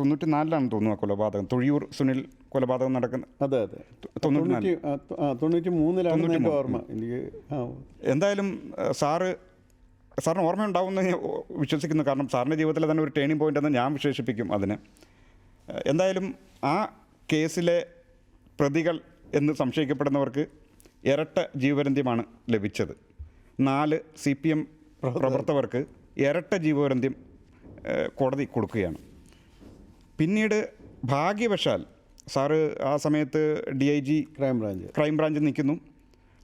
തൊണ്ണൂറ്റി നാലിലാണ് തോന്നുന്നു ആ കൊലപാതകം. തൊഴിയൂർ സുനിൽ കൊലപാതകം നടക്കുന്ന അതെ അതെ. തൊണ്ണൂറ്റി മൂന്നിലാണ് എന്റെ ഓർമ്മ. എനിക്ക് എന്തായാലും സാറ് സാറിന് ഓർമ്മയുണ്ടാവുമെന്ന് ഞാൻ വിശ്വസിക്കുന്നു. കാരണം സാറിന്റെ ജീവിതത്തിലെ തന്നെ ഒരു ടേണിംഗ് പോയിന്റ് എന്ന് ഞാൻ വിശേഷിപ്പിക്കും അതിന്. എന്തായാലും ആ കേസിലെ പ്രതികൾ എന്ന് സംശയിക്കപ്പെടുന്നവർക്ക് ഇരട്ട ജീവപര്യന്തമാണ് ലഭിച്ചത്. നാല് സി പി എം പ്രവർത്തകർക്ക് ഇരട്ട ജീവപര്യന്തം കോടതി കൊടുക്കുകയാണ്. പിന്നീട് ഭാഗ്യവശാൽ സാറ് ആ സമയത്ത് D I G crime branch. ക്രൈംബ്രാഞ്ചിൽ നിൽക്കുന്നു.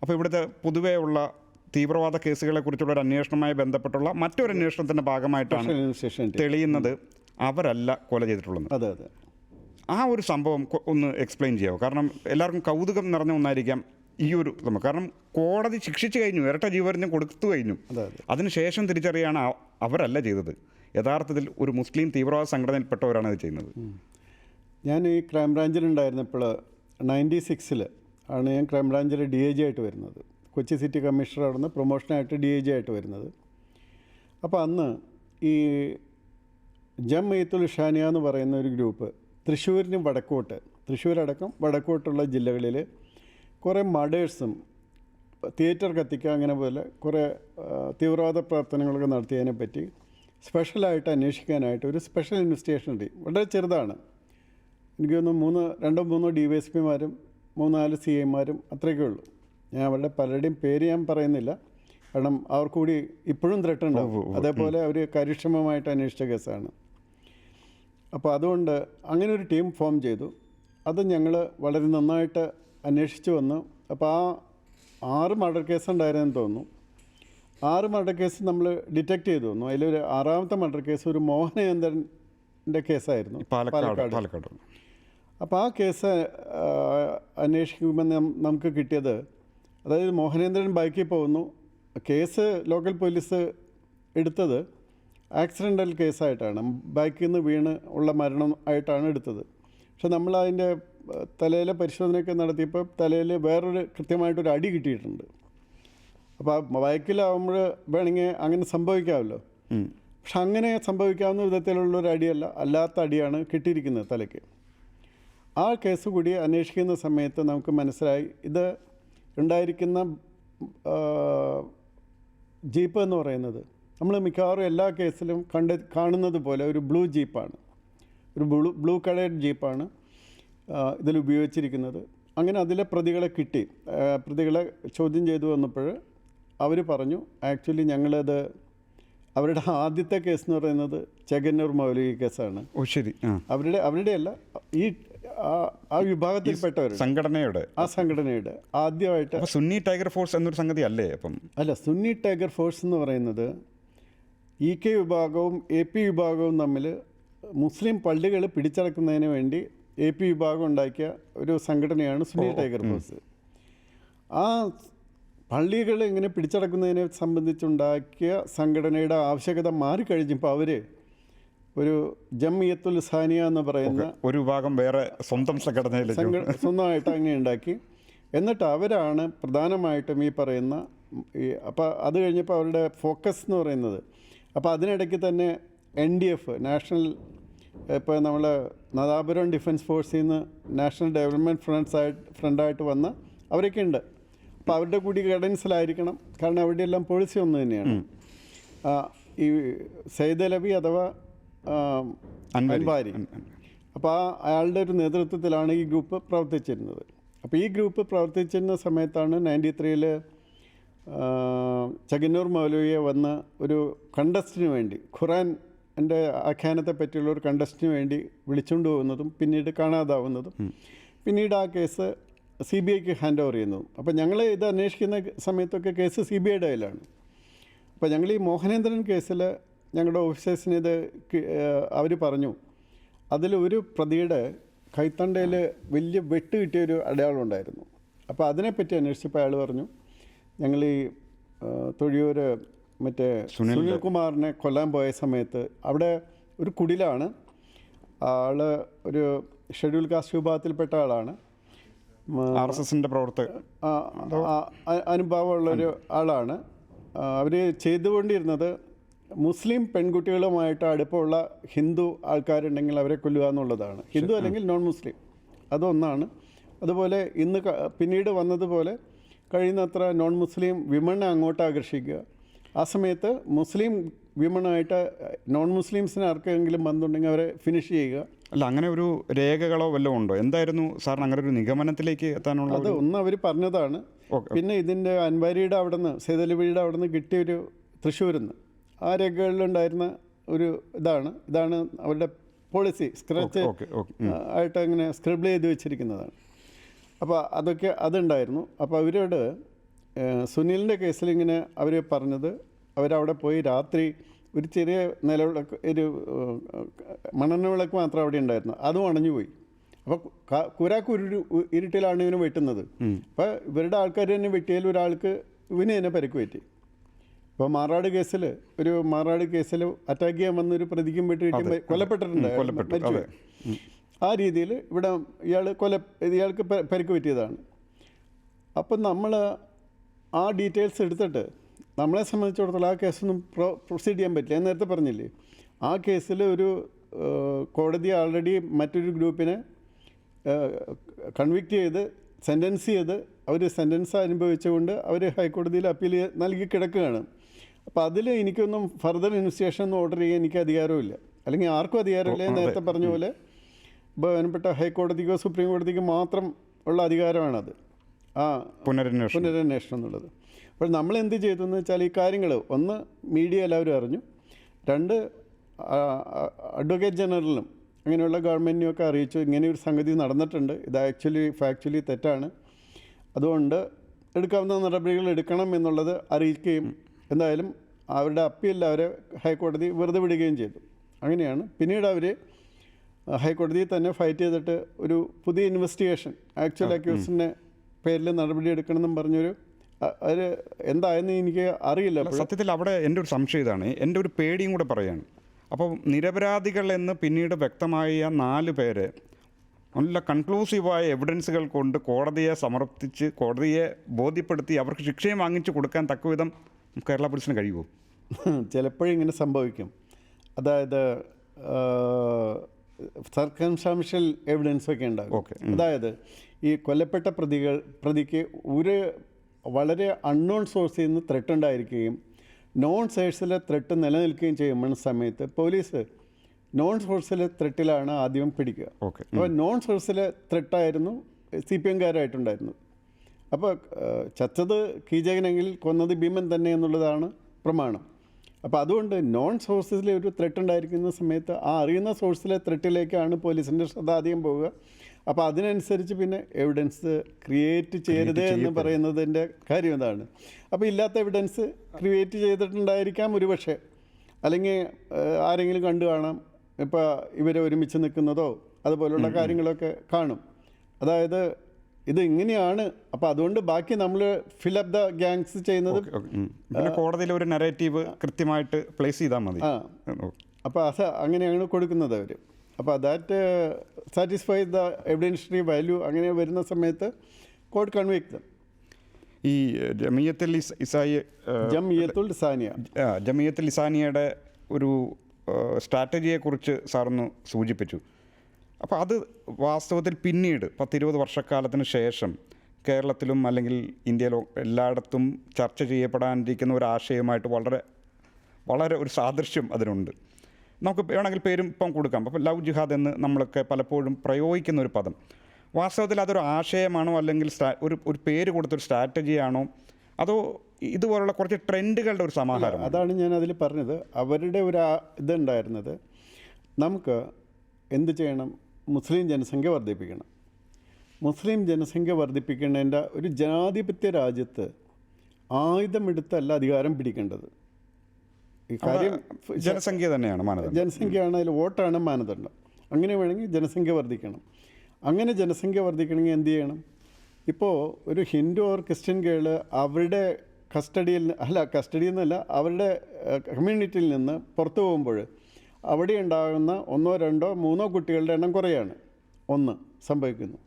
അപ്പോൾ ഇവിടുത്തെ പൊതുവേ ഉള്ള തീവ്രവാദ കേസുകളെക്കുറിച്ചുള്ള ഒരു അന്വേഷണവുമായി ബന്ധപ്പെട്ടുള്ള മറ്റൊരു അന്വേഷണത്തിന്റെ ഭാഗമായിട്ടാണ് തെളിയുന്നത്. അവരല്ല കൊല ചെയ്തിട്ടുള്ളത്. അതെ അതെ. ആ ഒരു സംഭവം ഒന്ന് എക്സ്പ്ലെയിൻ ചെയ്യാമോ കാരണം എല്ലാവർക്കും കൗതുകം നിറഞ്ഞ ഒന്നായിരിക്കാം ഈ ഒരു സംഭവം. കാരണം കോടതി ശിക്ഷിച്ചു കഴിഞ്ഞു ഇരട്ട ജീവപര്യന്തം കൊടുത്തു കഴിഞ്ഞു. അതെ അതെ. അതിനുശേഷം തിരിച്ചറിയാണ് അവരല്ല ചെയ്തത്. യഥാർത്ഥത്തിൽ ഒരു മുസ്ലിം തീവ്രവാദ സംഘടനയിൽപ്പെട്ടവരാണ് അത് ചെയ്യുന്നത്. ഞാൻ ഈ ക്രൈംബ്രാഞ്ചിലുണ്ടായിരുന്നപ്പോൾ നയന്റി സിക്സിൽ ആണ് ഞാൻ ക്രൈംബ്രാഞ്ചിൽ ഡി ഐ ജി ആയിട്ട് വരുന്നത്. കൊച്ചി സിറ്റി കമ്മീഷണർ അവിടുന്ന് പ്രൊമോഷനായിട്ട് ഡി ഐ ജി ആയിട്ട് വരുന്നത്. അപ്പോൾ അന്ന് ഈ ജം മെയ്ത്തുൽ ഷാനിയ എന്ന് പറയുന്ന ഒരു ഗ്രൂപ്പ് തൃശ്ശൂരിന് വടക്കോട്ട് തൃശ്ശൂരടക്കം വടക്കോട്ടുള്ള ജില്ലകളിൽ കുറേ മഡേഴ്സും തിയേറ്റർ കത്തിക്കുക അങ്ങനെ പോലെ കുറേ തീവ്രവാദ പ്രവർത്തനങ്ങളൊക്കെ നടത്തിയതിനെ പറ്റി സ്പെഷ്യലായിട്ട് അന്വേഷിക്കാനായിട്ട് ഒരു സ്പെഷ്യൽ ഇൻവെസ്റ്റിഗേഷൻ ടീം. വളരെ ചെറുതാണ്. എനിക്ക് തോന്നുന്നു മൂന്ന് രണ്ടോ മൂന്നോ ഡി വൈ എസ് പിമാരും മൂന്നാൽ സി ഐമാരും അത്രയൊക്കെ ഉള്ളൂ. ഞാൻ അവരുടെ പലരുടെയും പേര് ഞാൻ പറയുന്നില്ല. കാരണം അവർക്ക് കൂടി ഇപ്പോഴും ത്രെട്ട് ഉണ്ടാവും അതേപോലെ അവർ കാര്യക്ഷമമായിട്ട് അന്വേഷിച്ച കേസാണ്. അപ്പോൾ അതുകൊണ്ട് അങ്ങനെ ഒരു ടീം ഫോം ചെയ്തു. അത് ഞങ്ങൾ വളരെ നന്നായിട്ട് അന്വേഷിച്ചു വന്നു. അപ്പോൾ ആ ആറ് മർഡർ കേസ് ഉണ്ടായിരുന്നെന്ന് തോന്നുന്നു. ആറ് മർഡർ കേസ് നമ്മൾ ഡിറ്റക്ട് ചെയ്തു. തോന്നുന്നു അതിലൊരു ആറാമത്തെ മർഡർ കേസ് ഒരു മോഹനേന്ദ്രന്റെ കേസായിരുന്നു. പാലക്കാട് പാലക്കാട്. അപ്പോൾ ആ കേസ് അന്വേഷിക്കുമ്പോൾ നമുക്ക് കിട്ടിയത് അതായത് മോഹനേന്ദ്രൻ ബൈക്കിൽ പോകുന്നു. കേസ് ലോക്കൽ പോലീസ് എടുത്തത് ആക്സിഡന്റൽ കേസായിട്ടാണ്. ബൈക്കിൽ നിന്ന് വീണ് ഉള്ള മരണം ആയിട്ടാണ് എടുത്തത്. പക്ഷെ നമ്മൾ അതിന്റെ തലയിലെ പരിശോധനയൊക്കെ നടത്തിയപ്പോൾ തലയിൽ വേറൊരു കൃത്യമായിട്ടൊരു അടി കിട്ടിയിട്ടുണ്ട്. അപ്പോൾ ബൈക്കിലാവുമ്പോൾ വേണമെങ്കിൽ അങ്ങനെ സംഭവിക്കാമല്ലോ. പക്ഷെ അങ്ങനെ സംഭവിക്കാവുന്ന വിധത്തിലുള്ള ഒരു അടിയല്ല അല്ലാത്ത അടിയാണ് കിട്ടിയിരിക്കുന്നത് തലയ്ക്ക്. ആ കേസ് കൂടി അന്വേഷിക്കുന്ന സമയത്ത് നമുക്ക് മനസ്സിലായി ഇത് ഉണ്ടായിരിക്കുന്ന ജീപ്പ് എന്ന് പറയുന്നത്. നമ്മൾ മിക്കവാറും എല്ലാ കേസിലും കണ്ട കാണുന്നത് പോലെ ഒരു ബ്ലൂ ജീപ്പാണ്. ഒരു ബ്ലൂ ബ്ലൂ കളേഡ് ജീപ്പാണ് ഇതിൽ ഉപയോഗിച്ചിരിക്കുന്നത്. അങ്ങനെ അതിലെ പ്രതികളെ കിട്ടി. പ്രതികളെ ചോദ്യം ചെയ്തു വന്നപ്പോൾ അവർ പറഞ്ഞു ആക്ച്വലി ഞങ്ങളത് അവരുടെ ആദ്യത്തെ കേസ് എന്ന് പറയുന്നത് ചെഗന്നൂർ മൗലിക കേസാണ്. ഓ ശരി. അവരുടെ അവരുടെ അല്ല ഈ ആ- വിഭാഗത്തിൽപ്പെട്ടവർ സംഘടനയുടെ. ആ സംഘടനയുടെ ആദ്യമായിട്ട് സുന്നി ടൈഗർ ഫോഴ്സ് എന്നൊരു സംഗതി അല്ലേ അപ്പം? അല്ല സുന്നി ടൈഗർ ഫോഴ്സ് എന്ന് പറയുന്നത് ഇ കെ വിഭാഗവും എ പി വിഭാഗവും തമ്മിൽ മുസ്ലിം പള്ളികൾ പിടിച്ചടക്കുന്നതിന് വേണ്ടി എ പി വിഭാഗം ഉണ്ടാക്കിയ ഒരു സംഘടനയാണ് സുന്നി ടൈഗർ ഫോഴ്സ്. ആ പള്ളികൾ ഇങ്ങനെ പിടിച്ചടക്കുന്നതിനെ സംബന്ധിച്ചുണ്ടാക്കിയ സംഘടനയുടെ ആവശ്യകത മാറിക്കഴിഞ്ഞപ്പോൾ അവർ ഒരു ജമ്മിയത്തുൽ സാനിയ എന്ന് പറയുന്ന ഒരു വിഭാഗം വേറെ സ്വന്തം സംഘടനയിലേക്ക്. സ്വന്തമായിട്ട് അങ്ങനെ ഉണ്ടാക്കി. എന്നിട്ട് അവരാണ് പ്രധാനമായിട്ടും ഈ പറയുന്ന ഈ അപ്പോൾ അത് കഴിഞ്ഞപ്പോൾ അവരുടെ ഫോക്കസ് എന്ന് പറയുന്നത്. അപ്പോൾ അതിനിടയ്ക്ക് തന്നെ എൻ ഡി എഫ് നാഷണൽ ഇപ്പോൾ നമ്മൾ നദാപുരം ഡിഫൻസ് ഫോഴ്സിൽ നിന്ന് നാഷണൽ ഡെവലപ്മെന്റ് ഫ്രണ്ട്സ് ആയിട്ട് ഫ്രണ്ടായിട്ട് വന്ന അവരൊക്കെ ഉണ്ട്. അപ്പോൾ അവരുടെ കൂടി ഗൈഡൻസിലായിരിക്കണം കാരണം അവിടെ എല്ലാം പോളിസി ഒന്ന് തന്നെയാണ് ഈ സൈദലബി അഥവാ അൻവരി. അൻവാരി. അപ്പോൾ ആ അയാളുടെ ഒരു നേതൃത്വത്തിലാണ് ഈ ഗ്രൂപ്പ് പ്രവർത്തിച്ചിരുന്നത്. അപ്പോൾ ഈ ഗ്രൂപ്പ് പ്രവർത്തിച്ചിരുന്ന സമയത്താണ് നയന്റി ത്രീയിൽ ചകിന്നൂർ മൗലവിയെ വന്ന ഒരു കണ്ടസ്റ്റിന് വേണ്ടി ഖുറാൻ എന്റെ ആഖ്യാനത്തെ പറ്റിയുള്ള ഒരു കണ്ടസ്റ്റിന് വേണ്ടി വിളിച്ചുകൊണ്ട് പോകുന്നതും പിന്നീട് കാണാതാവുന്നതും. പിന്നീട് ആ കേസ് സി ബി ഐക്ക് ഹാൻഡ് ഓവർ ചെയ്യുന്നു. അപ്പോൾ ഞങ്ങൾ ഇത് അന്വേഷിക്കുന്ന സമയത്തൊക്കെ കേസ് സി ബി ഐയുടെ കയ്യിലാണ്. അപ്പോൾ ഞങ്ങൾ ഈ മോഹനേന്ദ്രൻ കേസിൽ ഞങ്ങളുടെ ഓഫീസേഴ്സിന് ഇത് അവർ പറഞ്ഞു. അതിൽ ഒരു പ്രതിയുടെ കൈത്തണ്ടയിൽ വലിയ വെട്ട് കിട്ടിയൊരു അടയാളം ഉണ്ടായിരുന്നു അപ്പോൾ അതിനെപ്പറ്റി അന്വേഷിച്ചപ്പോൾ അയാൾ പറഞ്ഞു ഞങ്ങൾ ഈ തൊഴിയൂർ മറ്റേ സുനിൽ സുനിൽകുമാറിനെ കൊല്ലാൻ പോയ സമയത്ത് അവിടെ ഒരു കുടിലാണ്. ആൾ ഒരു ഷെഡ്യൂൾ കാസ്റ്റ് വിഭാഗത്തിൽപ്പെട്ട ആളാണ്. ആർ എസ് എസിന്റെ പ്രവർത്തകർ അനുഭവമുള്ളൊരു ആളാണ്. അവർ ചെയ്തുകൊണ്ടിരുന്നത് മുസ്ലിം പെൺകുട്ടികളുമായിട്ട് അടുപ്പമുള്ള ഹിന്ദു ആൾക്കാരുണ്ടെങ്കിൽ അവരെ കൊല്ലുക എന്നുള്ളതാണ്. ഹിന്ദു അല്ലെങ്കിൽ നോൺ മുസ്ലിം അതൊന്നാണ്. അതുപോലെ ഇന്ന് പിന്നീട് വന്നതുപോലെ കഴിയുന്നത്ര നോൺ മുസ്ലിം വിമണെ അങ്ങോട്ട് ആകർഷിക്കുക. ആ സമയത്ത് മുസ്ലിം വിമണായിട്ട് നോൺ മുസ്ലിംസിന് ആർക്കെങ്കിലും ബന്ധമുണ്ടെങ്കിൽ അവരെ ഫിനിഷ് ചെയ്യുക. അല്ല അങ്ങനെ ഒരു രേഖകളോ വല്ലതും ഉണ്ടോ? എന്തായിരുന്നു സാറിന് അങ്ങനെ ഒരു നിഗമനത്തിലേക്ക് എത്താനുള്ള അത് ഒന്ന് അവർ പറഞ്ഞതാണ്. പിന്നെ ഇതിന്റെ അൻവാരിയുടെ അവിടെ നിന്ന് സേതലവിയുടെ അവിടെ നിന്ന് കിട്ടിയൊരു തൃശ്ശൂരിൽ നിന്ന് ആ രേഖകളിലുണ്ടായിരുന്ന ഒരു ഇതാണ്. ഇതാണ് അവരുടെ പോളിസി സ്ക്രാച്ച് ആയിട്ട് അങ്ങനെ സ്ക്രിബിൾ ചെയ്ത് വെച്ചിരിക്കുന്നതാണ്. അപ്പോൾ അതൊക്കെ അതുണ്ടായിരുന്നു. അപ്പോൾ അവരോട് സുനിലിന്റെ കേസിൽ ഇങ്ങനെ അവർ പറഞ്ഞത് അവരവിടെ പോയി രാത്രി ഒരു ചെറിയ നിലവിളക്ക് ഒരു മണ്ണെണ്ണ വിളക്ക് മാത്രം അവിടെ ഉണ്ടായിരുന്നു. അതും അണഞ്ഞുപോയി അപ്പോൾ കുരാക്കുരു ഇരുട്ടിലാണ് ഇവന് വെട്ടുന്നത്. അപ്പോൾ ഇവരുടെ ആൾക്കാർ തന്നെ വെട്ടിയാൽ ഒരാൾക്ക് ഇവന് തന്നെ പരിക്ക് പറ്റി. ഇപ്പോൾ മാറാട് കേസിൽ ഒരു മാറാട് കേസിൽ അറ്റാക്ക് ചെയ്യാൻ വന്ന ഒരു പ്രതിക്കും വെട്ടി കിട്ടി കൊല്ലപ്പെട്ടിട്ടുണ്ട് കൊല്ലപ്പെട്ടു, ആ രീതിയിൽ ഇവിടെ ഇയാൾ കൊല ഇയാൾക്ക് പരിക്ക് പറ്റിയതാണ്. അപ്പം നമ്മൾ ആ ഡീറ്റെയിൽസ് എടുത്തിട്ട് നമ്മളെ സംബന്ധിച്ചിടത്തോളം ആ കേസൊന്നും പ്രോ പ്രൊസീഡ് ചെയ്യാൻ പറ്റില്ല. ഞാൻ നേരത്തെ പറഞ്ഞില്ലേ ആ കേസിൽ ഒരു കോടതി ആൾറെഡി മറ്റൊരു ഗ്രൂപ്പിനെ കൺവിക്റ്റ് ചെയ്ത് സെന്റൻസ് ചെയ്ത് അവർ സെന്റൻസ് അനുഭവിച്ചുകൊണ്ട് അവർ ഹൈക്കോടതിയിൽ അപ്പീൽ നൽകി കിടക്കുകയാണ്. അപ്പോൾ അതിൽ എനിക്കൊന്നും ഫർദർ ഇൻവെസ്റ്റിഗേഷൻ ഒന്നും ഓർഡർ ചെയ്യാൻ എനിക്ക് അധികാരമില്ല അല്ലെങ്കിൽ ആർക്കും അധികാരമില്ല. നേരത്തെ പറഞ്ഞ പോലെ ബഹുമാനപ്പെട്ട ഹൈക്കോടതിക്കോ സുപ്രീം കോടതിക്കോ മാത്രം ഉള്ള അധികാരമാണത്. ആ പുനരന്വേഷണം. പുനരന്വേഷണം എന്നുള്ളത്. അപ്പോൾ നമ്മൾ എന്ത് ചെയ്തു എന്ന് വെച്ചാൽ ഈ കാര്യങ്ങൾ ഒന്ന് മീഡിയ എല്ലാവരും അറിഞ്ഞു. രണ്ട് അഡ്വക്കേറ്റ് ജനറലിനും അങ്ങനെയുള്ള ഗവൺമെന്റിനും ഒക്കെ അറിയിച്ചു ഇങ്ങനെ ഒരു സംഗതി നടന്നിട്ടുണ്ട്. ഇത് ആക്ച്വലി ഫാക്ച്വലി തെറ്റാണ്. അതുകൊണ്ട് എടുക്കാവുന്ന നടപടികൾ എടുക്കണം എന്നുള്ളത് അറിയിക്കുകയും എന്തായാലും അവരുടെ അപ്പീൽ അവരെ ഹൈക്കോടതി വെറുതെ വിടുകയും ചെയ്തു. അങ്ങനെയാണ്. പിന്നീട് അവർ ഹൈക്കോടതിയിൽ തന്നെ ഫൈറ്റ് ചെയ്തിട്ട് ഒരു പുതിയ ഇൻവെസ്റ്റിഗേഷൻ ആക്ച്വൽ അക്യൂസിന്റെ പേരിൽ നടപടി എടുക്കണമെന്നും പറഞ്ഞൊരു അത് എന്തായെന്ന് എനിക്ക് അറിയില്ല സത്യത്തിൽ അവിടെ എന്റെ ഒരു സംശയം ഇതാണ്. എന്റെ ഒരു പേടിയും കൂടെ പറയാണ്. അപ്പോൾ നിരപരാധികൾ എന്ന് പിന്നീട് വ്യക്തമായ നാല് പേര് നല്ല കൺക്ലൂസീവായ എവിഡൻസുകൾ കൊണ്ട് കോടതിയെ സമർപ്പിച്ച് കോടതിയെ ബോധ്യപ്പെടുത്തി അവർക്ക് ശിക്ഷയും വാങ്ങിച്ചു കൊടുക്കാൻ തക്കവിധം കേരള പോലീസിന് കഴിയുമോ ചിലപ്പോഴും ഇങ്ങനെ സംഭവിക്കും. അതായത് സർക്കംസ്റ്റാൻഷ്യൽ എവിഡൻസ് ഒക്കെ ഉണ്ടാകും. ഓക്കെ അതായത് ഈ കൊല്ലപ്പെട്ട പ്രതികൾ പ്രതിക്ക് ഒരു വളരെ അൺനോൺ സോഴ്സിൽ നിന്ന് ത്രെട്ട് ഉണ്ടായിരിക്കുകയും നോൺ സോഴ്സിലെ ത്രെട്ട് നിലനിൽക്കുകയും ചെയ്യുമ്പോൾ സമയത്ത് പോലീസ് നോൺ സോഴ്സിലെ ത്രെട്ടിലാണ് ആദ്യം പിടിക്കുക. ഓക്കെ അപ്പോൾ നോൺ സോഴ്സിലെ ത്രെട്ടായിരുന്നു സി പി എംകാരായിട്ടുണ്ടായിരുന്നത് അപ്പോൾ ചത്തത് കീചകനെങ്കിൽ കൊന്നത് ഭീമൻ തന്നെ എന്നുള്ളതാണ് പ്രമാണം. അപ്പോൾ അതുകൊണ്ട് നോൺ സോഴ്സസിലെ ഒരു ത്രെട്ട് ഉണ്ടായിരിക്കുന്ന സമയത്ത് ആ അറിയുന്ന സോഴ്സിലെ ത്രെട്ടിലേക്കാണ് പോലീസിന്റെ ശ്രദ്ധ ആദ്യം പോവുക. അപ്പോൾ അതിനനുസരിച്ച് പിന്നെ എവിഡൻസ് ക്രിയേറ്റ് ചെയ്യരുത് എന്ന് പറയുന്നതിന്റെ കാര്യം എന്താണ് അപ്പോൾ ഇല്ലാത്ത എവിഡൻസ് ക്രിയേറ്റ് ചെയ്തിട്ടുണ്ടായിരിക്കാം ഒരു പക്ഷേ അല്ലെങ്കിൽ ആരെങ്കിലും കണ്ടു കാണാം. ഇപ്പോൾ ഇവരെ ഒരുമിച്ച് നിൽക്കുന്നതോ അതുപോലുള്ള കാര്യങ്ങളൊക്കെ കാണും. അതായത് ഇത് ഇങ്ങനെയാണ്. അപ്പോൾ അതുകൊണ്ട് ബാക്കി നമ്മൾ ഫിലപ്പ് ദ ഗ്യാങ്സ് ചെയ്യുന്നത്. കോടതിയിൽ ഒരു നെറേറ്റീവ് കൃത്യമായിട്ട് പ്ലേസ് ചെയ്താൽ മതി. ആ. അപ്പോൾ അത് അങ്ങനെയാണ് കൊടുക്കുന്നത് അവർ അപ്പോൾ that satisfy the evidentiary value അങ്ങനെ വരുന്ന സമയത്ത് കോർട്ട് കൺവിക്ട് ഈ ജമിയത്തുൽ ഇസ് ഇസായി ജമിയത്തുൽ ഇസാനിയ. ജമിയത്തുൽ ഇസാനിയയുടെ ഒരു സ്ട്രാറ്റജിയെക്കുറിച്ച് സാറൊന്ന് സൂചിപ്പിച്ചു. അപ്പോൾ അത് വാസ്തവത്തിൽ പിന്നീട് പത്തിരുപത് വർഷക്കാലത്തിന് ശേഷം കേരളത്തിലും അല്ലെങ്കിൽ ഇന്ത്യയിലോ എല്ലായിടത്തും ചർച്ച ചെയ്യപ്പെടാനിരിക്കുന്ന ഒരു ആശയമായിട്ട് വളരെ വളരെ ഒരു സാദൃശ്യം അതിനുണ്ട്. നമുക്ക് വേണമെങ്കിൽ പേരും ഇപ്പം കൊടുക്കാം. അപ്പോൾ ലവ് ജിഹാദ് എന്ന് നമ്മളൊക്കെ പലപ്പോഴും പ്രയോഗിക്കുന്ന ഒരു പദം. വാസ്തവത്തിൽ അതൊരു ആശയമാണോ അല്ലെങ്കിൽ ഒരു ഒരു പേര് കൊടുത്തൊരു സ്ട്രാറ്റജിയാണോ? അതോ ഇതുപോലുള്ള കുറച്ച് ട്രെൻഡുകളുടെ ഒരു സമാഹാരം അതാണ് ഞാൻ അതിൽ പറഞ്ഞത്. അവരുടെ ഒരു ഇതുണ്ടായിരുന്നത് നമുക്ക് എന്ത് ചെയ്യണം? മുസ്ലിം ജനസംഖ്യ വർദ്ധിപ്പിക്കണം. മുസ്ലിം ജനസംഖ്യ വർദ്ധിപ്പിക്കേണ്ടതിന്റെ ഒരു ജനാധിപത്യ രാജ്യത്ത് ആയുധമെടുത്തല്ല അധികാരം പിടിക്കേണ്ടത്. കാര്യം ജനസംഖ്യ തന്നെയാണ് മാനദണ്ഡം. ജനസംഖ്യയാണ് അതിൽ വോട്ടാണ് മാനദണ്ഡം. അങ്ങനെ വേണമെങ്കിൽ ജനസംഖ്യ വർദ്ധിക്കണം. അങ്ങനെ ജനസംഖ്യ വർദ്ധിക്കണമെങ്കിൽ എന്ത് ചെയ്യണം? ഇപ്പോൾ ഒരു ഹിന്ദു ഓർ ക്രിസ്ത്യൻ ഗേൾ അവരുടെ കസ്റ്റഡിയിൽ അല്ല കസ്റ്റഡിയിൽ നിന്നല്ല അവരുടെ കമ്മ്യൂണിറ്റിയിൽ നിന്ന് പുറത്തു പോകുമ്പോൾ അവിടെ ഉണ്ടാകുന്ന ഒന്നോ രണ്ടോ മൂന്നോ കുട്ടികളുടെ എണ്ണം കുറയാണ്. ഒന്ന് സംഭവിക്കുന്നു.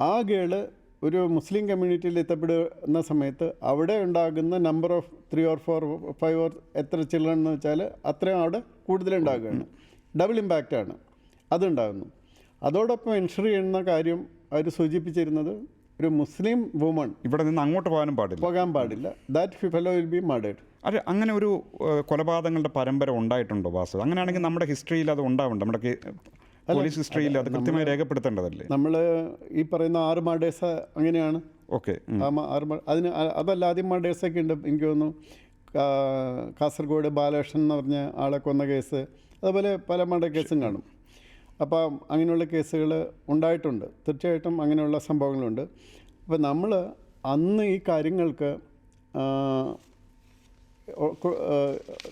ആ ഗേൾ ഒരു മുസ്ലിം കമ്മ്യൂണിറ്റിയിൽ എത്തപ്പെടുന്ന സമയത്ത് അവിടെ ഉണ്ടാകുന്ന number of three or four five or എത്ര ചിൽഡ്രൻ എന്ന് വെച്ചാൽ അത്രയും അവിടെ കൂടുതലുണ്ടാകുകയാണ് ഡബിൾ ഇമ്പാക്റ്റാണ് അതുണ്ടാകുന്നു. അതോടൊപ്പം എൻഷർ ചെയ്യുന്ന കാര്യം അവർ സൂചിപ്പിച്ചിരുന്നത് ഒരു മുസ്ലിം വുമൺ ഇവിടെ നിന്ന് അങ്ങോട്ട് പോകാനും പാടില്ല. പോകാൻ പാടില്ല. That fellow will be murdered അതെ അങ്ങനെ ഒരു കൊലപാതകങ്ങളുടെ പരമ്പര ഉണ്ടായിട്ടുണ്ടോ വാസു? അങ്ങനെയാണെങ്കിൽ നമ്മുടെ ഹിസ്റ്ററിയിൽ അത് ഉണ്ടാവുന്നുണ്ട്? നമ്മുടെ പോലീസ് ഹിസ്റ്ററിയിൽ അത് കൃത്യമായി രേഖപ്പെടുത്തേണ്ടതല്ലേ? നമ്മൾ ഈ പറയുന്ന ആറ് മാഡേഴ്സ അങ്ങനെയാണ്. ഓക്കെ ആറ് അതിന് അതല്ല ആദ്യം മർഡേഴ്സൊക്കെ ഉണ്ട് എനിക്ക് തോന്നുന്നു. കാസർഗോഡ് ബാലകൃഷ്ണൻ എന്ന് പറഞ്ഞ ആളെ കൊന്ന കേസ് അതുപോലെ പല മർഡർ കേസും കാണും. അപ്പം അങ്ങനെയുള്ള കേസുകൾ ഉണ്ടായിട്ടുണ്ട്. തീർച്ചയായിട്ടും അങ്ങനെയുള്ള സംഭവങ്ങളുണ്ട്. അപ്പോൾ നമ്മൾ അന്ന് ഈ കാര്യങ്ങൾക്ക്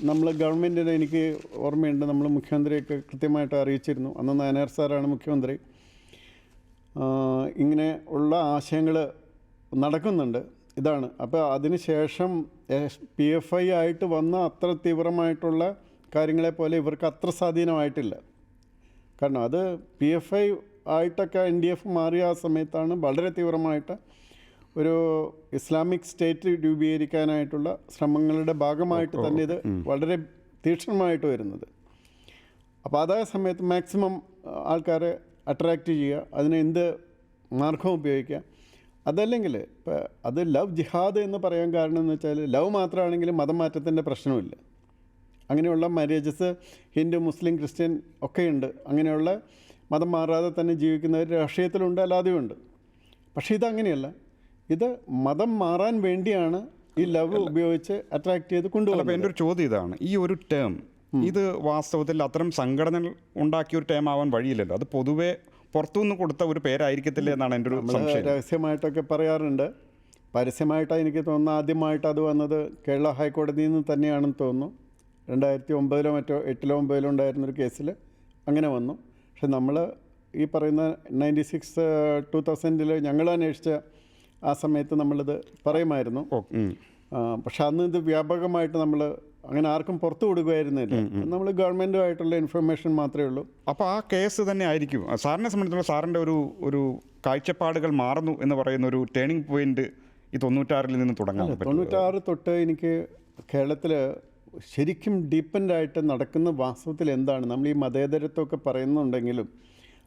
നമ്മൾ ഗവൺമെന്റിന് എനിക്ക് ഓർമ്മയുണ്ട്. നമ്മൾ മുഖ്യമന്ത്രിയൊക്കെ കൃത്യമായിട്ട് അറിയിച്ചിരുന്നു. അന്ന് നായനാർ സാറാണ് മുഖ്യമന്ത്രി. ഇങ്ങനെ ഉള്ള ആശയങ്ങൾ നടക്കുന്നുണ്ട്. ഇതാണ്. അപ്പോൾ അതിന് ശേഷം പി എഫ് ഐ ആയിട്ട് വന്ന അത്ര തീവ്രമായിട്ടുള്ള കാര്യങ്ങളെ പോലെ ഇവർക്ക് അത്ര സ്വാധീനമായിട്ടില്ല. കാരണം അത് പി എഫ് ഐ ആയിട്ടൊക്കെ എൻ ഡി എഫ് മാറിയ ആ സമയത്താണ് വളരെ തീവ്രമായിട്ട് ഒരു ഇസ്ലാമിക് സ്റ്റേറ്റ് രൂപീകരിക്കാനായിട്ടുള്ള ശ്രമങ്ങളുടെ ഭാഗമായിട്ട് തന്നെ ഇത് വളരെ തീക്ഷണമായിട്ട് വരുന്നത്. അപ്പോൾ അതായ സമയത്ത് മാക്സിമം ആൾക്കാരെ അട്രാക്റ്റ് ചെയ്യുക അതിന് എന്ത് മാർഗം ഉപയോഗിക്കുക അതല്ലെങ്കിൽ ഇപ്പം അത് ലവ് ജിഹാദ് എന്ന് പറയാൻ കാരണം എന്ന് വെച്ചാൽ ലവ് മാത്രമാണെങ്കിൽ മതമാറ്റത്തിന്റെ പ്രശ്നമില്ല അങ്ങനെയുള്ള മാരേജസ് ഹിന്ദു മുസ്ലിം ക്രിസ്ത്യൻ ഒക്കെയുണ്ട് അങ്ങനെയുള്ള മതം മാറാതെ തന്നെ ജീവിക്കുന്നവർ രാഷ്ട്രീയത്തിലുണ്ട് അല്ലാതെയുണ്ട്. പക്ഷേ ഇതങ്ങനെയല്ല. ഇത് മതം മാറാൻ വേണ്ടിയാണ് ഈ ലവ് ഉപയോഗിച്ച് അട്രാക്ട് ചെയ്ത് കൊണ്ടുപോകുന്നത് അപ്പോൾ എന്റെ ഒരു ചോദ്യം ഇതാണ്. ഈ ഒരു ടേം ഇത് വാസ്തവത്തിൽ അത്തരം സംഘടനകൾ ഉണ്ടാക്കിയ ഒരു ടേം ആവാൻ വഴിയില്ലല്ലോ. അത് പൊതുവെ പുറത്തുനിന്ന് കൊടുത്ത ഒരു പേരായിരിക്കത്തില്ല എന്നാണ് എന്റെ ഒരു സംശയം. രഹസ്യമായിട്ടൊക്കെ പറയാറുണ്ട്. പരസ്യമായിട്ടാണ് എനിക്ക് തോന്നുന്നത് ആദ്യമായിട്ട് അത് വന്നത് കേരള ഹൈക്കോടതിയിൽ നിന്ന് തന്നെയാണെന്ന് തോന്നുന്നു. രണ്ടായിരത്തി ഒമ്പതിലോ മറ്റോ എട്ടിലോ ഒമ്പതിലോ ഉണ്ടായിരുന്നൊരു കേസിൽ അങ്ങനെ വന്നു. പക്ഷെ നമ്മൾ ഈ പറയുന്ന നയന്റി സിക്സ് ടു തൗസൻഡിൽ ഞങ്ങൾ അന്വേഷിച്ച ആ സമയത്ത് നമ്മളിത് പറയുമായിരുന്നു. പക്ഷെ അന്ന് ഇത് വ്യാപകമായിട്ട് നമ്മൾ അങ്ങനെ ആർക്കും പുറത്തു കൊടുക്കുമായിരുന്നില്ല. നമ്മൾ ഗവൺമെന്റുമായിട്ടുള്ള ഇൻഫർമേഷൻ മാത്രമേ ഉള്ളൂ. അപ്പോൾ ആ കേസ് തന്നെ ആയിരിക്കും. സാറിനെ സംബന്ധിച്ചുള്ള സാറിന്റെ ഒരു ഒരു കാഴ്ചപ്പാടുകൾ മാറുന്നു എന്ന് പറയുന്ന ഒരു ടേണിംഗ് പോയിന്റ് ഈ തൊണ്ണൂറ്റാറിൽ നിന്ന് തുടങ്ങാം തൊണ്ണൂറ്റാറ് തൊട്ട് എനിക്ക് കേരളത്തിൽ ശരിക്കും ഡീപ്പന്റായിട്ട് നടക്കുന്ന വാസ്തവത്തിൽ എന്താണ്? നമ്മൾ ഈ മതേതരത്വമൊക്കെ പറയുന്നുണ്ടെങ്കിലും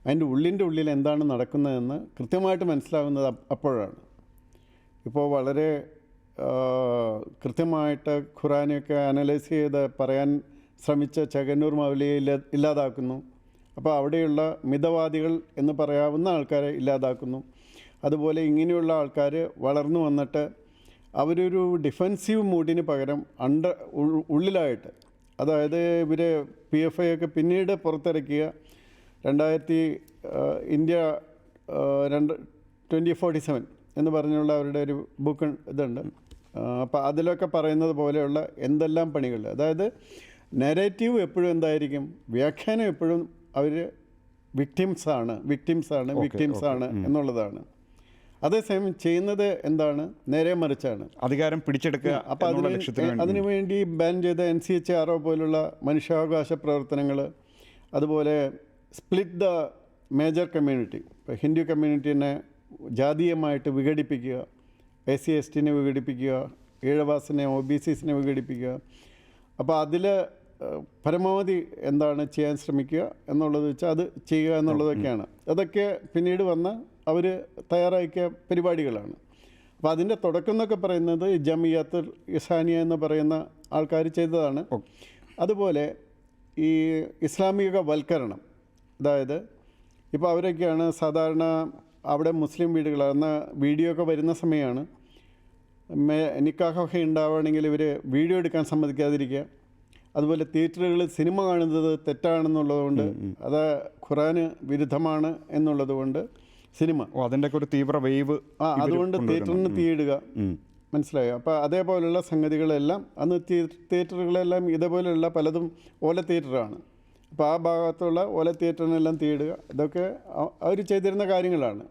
അതിന്റെ ഉള്ളിന്റെ ഉള്ളിൽ എന്താണ് നടക്കുന്നതെന്ന് കൃത്യമായിട്ട് മനസ്സിലാവുന്നത് അപ്പോഴാണ്. ഇപ്പോൾ വളരെ കൃത്യമായിട്ട് ഖുറാനെയൊക്കെ അനലൈസ് ചെയ്ത് പറയാൻ ശ്രമിച്ച ചെകന്നൂർ മൗലിയെ ഇല്ല ഇല്ലാതാക്കുന്നു. അപ്പോൾ അവിടെയുള്ള മിതവാദികൾ എന്ന് പറയാവുന്ന ആൾക്കാരെ ഇല്ലാതാക്കുന്നു. അതുപോലെ ഇങ്ങനെയുള്ള ആൾക്കാർ വളർന്നു വന്നിട്ട് അവരൊരു ഡിഫെൻസീവ് മൂഡിന് പകരം അണ്ടർ ഉള്ളിലായിട്ട് അതായത് ഇവർ പി എഫ് ഐ ഒക്കെ പിന്നീട് പുറത്തിറക്കിയ രണ്ടായിരത്തി ഇന്ത്യ രണ്ട് ട്വന്റി ഫോർട്ടി സെവൻ എന്ന് പറഞ്ഞുള്ള അവരുടെ ഒരു ബുക്ക് ഇതുണ്ട്. അപ്പോൾ അതിലൊക്കെ പറയുന്നത് പോലെയുള്ള എന്തെല്ലാം പണികൾ? അതായത് നെറേറ്റീവ് എപ്പോഴും എന്തായിരിക്കും? വ്യാഖ്യാനം എപ്പോഴും അവർ വിക്ടിംസാണ് വിക്ടിംസാണ് വിക്ടിംസാണ് എന്നുള്ളതാണ്. അതേസമയം ചെയ്യുന്നത് എന്താണ്? നേരെ മറിച്ചാണ്. അധികാരം പിടിച്ചെടുക്കുക അപ്പോൾ അതിന് ലക്ഷ്യത്തിന് വേണ്ടി. അതിനു വേണ്ടി ബാൻ ചെയ്ത N C H R O പോലുള്ള മനുഷ്യാവകാശ പ്രവർത്തനങ്ങൾ അതുപോലെ സ്പ്ലിറ്റ് ദ മേജർ കമ്മ്യൂണിറ്റി ഇപ്പോൾ ഹിന്ദു കമ്മ്യൂണിറ്റീനെ ജാതീയമായിട്ട് വിഘടിപ്പിക്കുക എസ് സി എസ് ടിനെ വിഘടിപ്പിക്കുക ഈഴവാസിനെ ഒ ബി സിസിനെ വിഘടിപ്പിക്കുക. അപ്പോൾ അതിൽ പരമാവധി എന്താണ് ചെയ്യാൻ ശ്രമിക്കുക എന്നുള്ളത് വെച്ചാൽ അത് ചെയ്യുക എന്നുള്ളതൊക്കെയാണ്. അതൊക്കെ പിന്നീട് വന്ന അവർ തയ്യാറാക്കിയ പരിപാടികളാണ്. അപ്പോൾ അതിന്റെ തുടക്കം എന്നൊക്കെ പറയുന്നത് ജമിയത്തുൽ ഇസാനിയ എന്ന് പറയുന്ന ആൾക്കാർ ചെയ്തതാണ്. അതുപോലെ ഈ ഇസ്ലാമിക വൽക്കരണം അതായത് ഇപ്പോൾ അവരൊക്കെയാണ് സാധാരണ അവിടെ മുസ്ലിം വീടുകൾ അന്ന് വീഡിയോ ഒക്കെ വരുന്ന സമയമാണ്. മേ നിക്കാഹൊക്കെ ഉണ്ടാവുകയാണെങ്കിൽ ഇവർ വീഡിയോ എടുക്കാൻ സമ്മതിക്കാതിരിക്കുക. അതുപോലെ തിയേറ്ററുകളിൽ സിനിമ കാണുന്നത് തെറ്റാണെന്നുള്ളതുകൊണ്ട് അത് ഖുറാന് വിരുദ്ധമാണ് എന്നുള്ളതുകൊണ്ട് സിനിമ. ഓ അതിന്റെയൊക്കെ ഒരു തീവ്ര വേവ് ആ അതുകൊണ്ട് തിയേറ്ററിന് തീയിടുക. മനസ്സിലായോ? അപ്പോൾ അതേപോലെയുള്ള സംഗതികളെല്ലാം അന്ന് തിയേ- തിയേറ്ററുകളെല്ലാം ഇതേപോലെയുള്ള പലതും ഓല തിയേറ്ററാണ്. അപ്പോൾ ആ ഭാഗത്തുള്ള ഓല തിയേറ്ററിനെല്ലാം തീയിടുക. ഇതൊക്കെ അവർ ചെയ്തിരുന്ന കാര്യങ്ങളാണ്.